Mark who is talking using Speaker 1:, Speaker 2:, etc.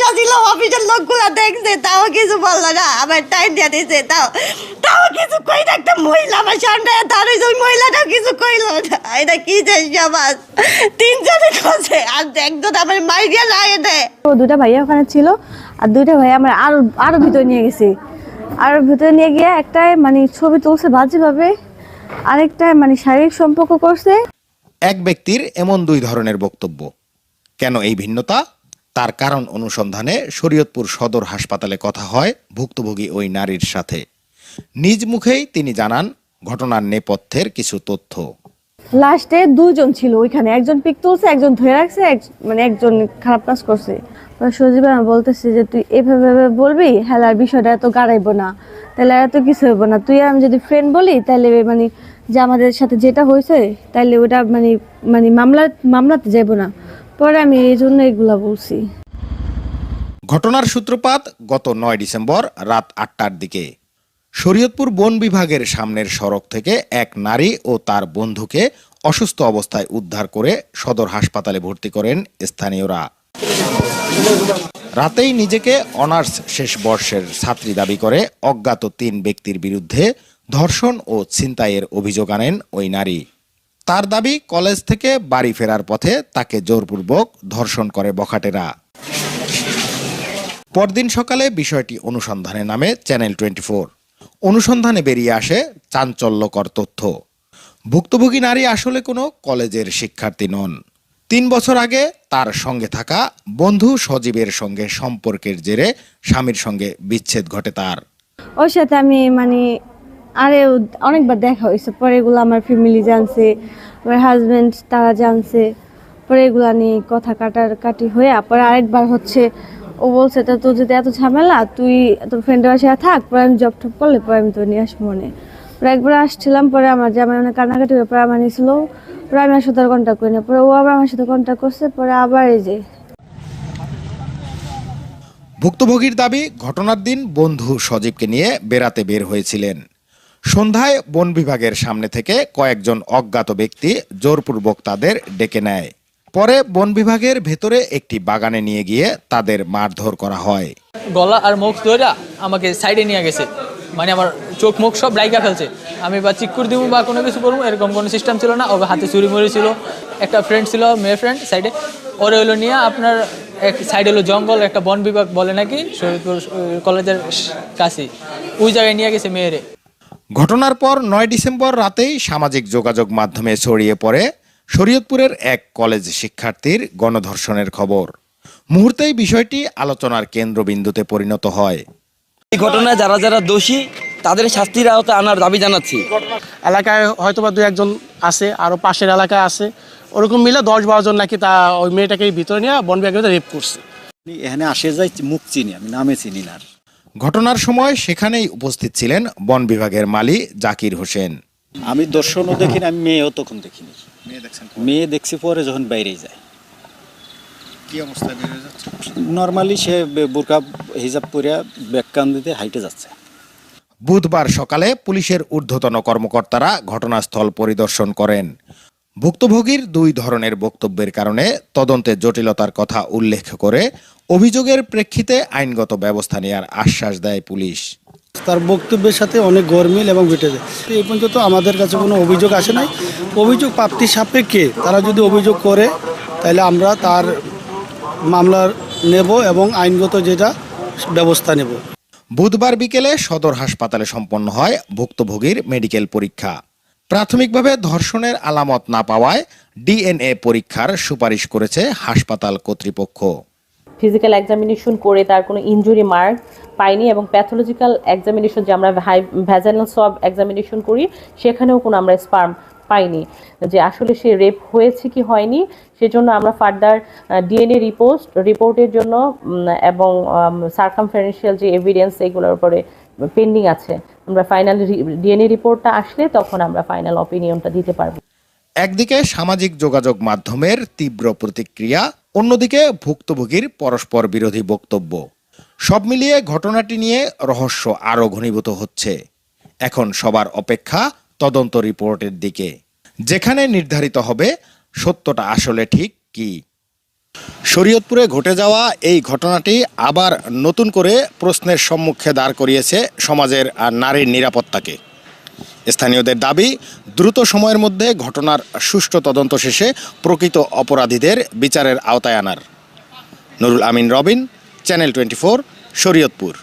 Speaker 1: Office ছিল অফিসের লোকগুলো দেখছে তাও কিছু বলল না আমার টাইম দিয়ে দিছে তাও তাও কিছু কই না একটা মহিলা আমার সামনে তার ওই মহিলাটাও কিছু কইলো না। এটা কি যে সমাজ তিনজনে করছে আর একজন আমার দেয়
Speaker 2: ও দুটা ভাইয়া ওখানে ছিল আর দুইটা ভাইয়া আমার আরও আরও ভিতরে নিয়ে গেছে। আর ভিতরে নিয়ে গিয়ে একটাই মানে ছবি তুলছে বাজেভাবে আরেকটায় মানে শারীরিক সম্পর্ক করছে।
Speaker 3: এক ব্যক্তির এমন দুই ধরনের বক্তব্য। কেন এই ভিন্নতা? তার কারণ অনুসন্ধানে শরীয়তপুর সদর হাসপাতালে কথা হয় ভুক্তভোগী ওই নারীর সাথে। নিজ মুখেই তিনি জানান, ঘটনার নেপথ্যের কিছু তথ্য।
Speaker 2: লাস্টে দুজন ছিল ওইখানে। একজন পিক তুলছে, একজন ধরে রাখছে মানে একজন খারাপ কাজ করছে। সজীব আমার বলতেছে যে, তুই এভাবে বলবি? আর বিষয়টা এত গাড়াইবো না। তাহলে এত কিছু হইব না। তুই আমি যদি ফ্রেন্ড বলি তাহলে মানে যে আমাদের সাথে যেটা হয়েছে তাহলে ওটা মানে মানে মামলা, মামলাতে যাব না। পরে আমি এই জন্য এগুলা বলছি।
Speaker 3: ঘটনার সূত্রপাত গত নয় ডিসেম্বর রাত আটটার দিকে। শরীয়তপুর বন বিভাগের সামনের সড়ক থেকে এক নারী ও তার বন্ধুকে অসুস্থ অবস্থায় উদ্ধার করে সদর হাসপাতালে ভর্তি করেন স্থানীয়রা। রাতেই নিজেকে অনার্স শেষ বর্ষের ছাত্রী দাবি করে অজ্ঞাত তিন ব্যক্তির বিরুদ্ধে ধর্ষণ ও ছিনতাইয়ের অভিযোগ আনেন ওই নারী। তার দাবি, কলেজ থেকে বাড়ি ফেরার পথে তাকে জোরপূর্বক ধর্ষণ করে বখাটেরা। পরদিন সকালে বিষয়টি অনুসন্ধানে নামে চ্যানেল টোয়েন্টি অনুসন্ধানে বেরিয়ে আসে চাঞ্চল্যকর তথ্য। ভুক্তভোগী নারী আসলে কোনো কলেজের শিক্ষার্থী নন। তিন বছর আগে তার সঙ্গে থাকা বন্ধু সজীবের সঙ্গে সম্পর্কের জেরে স্বামীর সঙ্গে বিচ্ছেদ ঘটে তার।
Speaker 2: ওর সাথে আমি মানে আরে, অনেকবার দেখা হয়েছে। পরে এগুলো আমার ফ্যামিলি জানছে, আমার হাজব্যান্ড তারা জানছে। পরে এগুলো নিয়ে কথা কাটার কাটি হয়ে, পরে আরেকবার হচ্ছে ও বলছে, তা তোর যদি এত ঝামেলা, তুই তোর ফ্রেন্ডের বাসায় থাক, পরে আমি জব টপ করলে পরে আমি তোর নিয়ে আসব মনে। পরে একবার আসছিলাম, পরে আমার জামাই অনেক কান্নাকাটি ব্যাপারে আমার নিয়েছিল পরে আমি আর সাথে কন্ট্যাক্ট করি না। পরে ও আবার আমার সাথে কন্ট্যাক্ট করছে, পরে আবার এই যে।
Speaker 3: ভুক্তভোগীর দাবি, ঘটনার দিন বন্ধু সজীবকে নিয়ে বেড়াতে বের হয়েছিলেন। সন্ধ্যায় বন বিভাগের সামনে থেকে কয়েকজন অজ্ঞাত ব্যক্তি জোরপূর্বক তাদের ডেকে নেয়। পরে বন বিভাগের ভেতরে একটি বাগানে নিয়ে গিয়ে তাদের মারধর করা হয়।
Speaker 4: গলা আর মুখ ধরে আমাকে সাইডে নিয়ে গেছে। মানে আমার চোখ মুখ সব লাইকা ফেলছে। আমি বা চিকুর দিব বা কোনো কিছু করব এরকম কোনো সিস্টেম ছিল না। ওর হাতে চুরি মুড়ি ছিল। একটা ফ্রেন্ড ছিল, মেয়ে ফ্রেন্ড সাইডে ওরে হলো নিয়ে আপনার এক সাইডে হলো জঙ্গল, একটা বন বিভাগ বলে নাকি শরীরপুর কলেজের কাছে। ওই জায়গায় নিয়ে গেছে মেয়েরে।
Speaker 3: ঘটনার পর নয় ডিসেম্বর রাতেই সামাজিক যোগাযোগ মাধ্যমে ছড়িয়ে পড়ে শরীয়তপুরের এক কলেজ শিক্ষার্থীর গণধর্ষণের খবর। মুহূর্তেই বিষয়টি আলোচনার কেন্দ্রবিন্দুতে পরিণত হয়।
Speaker 5: এই ঘটনায় যারা যারা দোষী তাদের শাস্তির আওতায় আনার দাবি জানাচ্ছি।
Speaker 6: এলাকায় হয়তো বা দু একজন আছে আরও পাশের এলাকায় আছে। ওরকম মিলে দশ বারো জন নাকি তা ওই মেয়েটাকে ভিতরে নিয়ে বন বিভাগে রেপ করছে।
Speaker 7: এখানে আসে যাই মুখ চিনি আমি নামে চিনি না আর।
Speaker 3: ঘটনার সময় সেখানেই উপস্থিত ছিলেন বন বিভাগের মালি জাকির হোসেন।
Speaker 7: আমি দর্শনও দেখিনি আমি মেয়েও তখন দেখিনি। মেয়ে দেখছি পরে যখন বাইরে যায়।
Speaker 3: কি অবস্থায় বের যাচ্ছে?
Speaker 7: নর্মালি সে বোরকা হিজাব পরিয়া ব্যাগ কান দিতে হাইটে যাচ্ছে।
Speaker 3: বুধবার সকালে পুলিশের ঊর্ধ্বতন কর্মকর্তারা ঘটনাস্থল পরিদর্শন করেন। ভুক্তভোগীর দুই ধরনের বক্তব্যের কারণে তদন্তে জটিলতার কথা উল্লেখ করে অভিযোগের প্রেক্ষিতে আইনগত ব্যবস্থা নেওয়ার আশ্বাস দেয় পুলিশ।
Speaker 8: তার বক্তব্যের সাথে অনেক গরমিল এবং বেটে যায়। এই পর্যন্ত আমাদের কাছে কোনো অভিযোগ আসে নাই। অভিযোগ প্রাপ্তির সাপেক্ষে তারা যদি অভিযোগ করে তাহলে আমরা তার মামলার নেব এবং আইনগত যেটা ব্যবস্থা নেব।
Speaker 3: বুধবার বিকেলে সদর হাসপাতালে সম্পন্ন হয় ভুক্তভোগীর মেডিকেল পরীক্ষা। প্রাথমিকভাবে ধর্ষণের আলামত না পাওয়ায় ডিএনএ পরীক্ষার সুপারিশ করেছে হাসপাতাল কর্তৃপক্ষ।
Speaker 9: ফিজিক্যাল এক্সামিনেশন করে তার কোনো ইনজুরি মার্ক পাইনি এবং প্যাথোলজিক্যাল এক্সামিনেশন যে আমরা ভ্যাজানাল সব এক্সামিনেশন করি, সেখানেও কোনো আমরা স্পার্ম পাইনি। যে আসলে সে রেপ হয়েছে কি হয়নি, সেজন্য আমরা ফার্দার ডিএনএ রিপোর্ট রিপোর্টের জন্য এবং সার্কামফারেন্সিয়াল যে এভিডেন্স এগুলোর উপরে পেন্ডিং আছে, আমরা ফাইনাল ডিএনএ রিপোর্টটা আসলে তখন আমরা ফাইনাল অপিনিয়নটা দিতে পারব।
Speaker 3: একদিকে সামাজিক যোগাযোগ মাধ্যমের তীব্র প্রতিক্রিয়া, অন্যদিকে ভুক্তভোগীর পরস্পর বিরোধী বক্তব্য। সব মিলিয়ে ঘটনাটি নিয়ে রহস্য আরও ঘনীভূত হচ্ছে। এখন সবার অপেক্ষা তদন্ত রিপোর্টের দিকে। যেখানে নির্ধারিত হবে সত্যটা আসলে ঠিক কি। শরীয়তপুরে ঘটে যাওয়া এই ঘটনাটি আবার নতুন করে প্রশ্নের সম্মুখে দাঁড় করিয়েছে সমাজের আর নারীর নিরাপত্তাকে। স্থানীয়দের দাবি, দ্রুত সময়ের মধ্যে ঘটনার সুষ্ঠু তদন্ত শেষে প্রকৃত অপরাধীদের বিচারের আওতায় আনার। Nurul Amin Robin, channel twenty four, Shariatpur.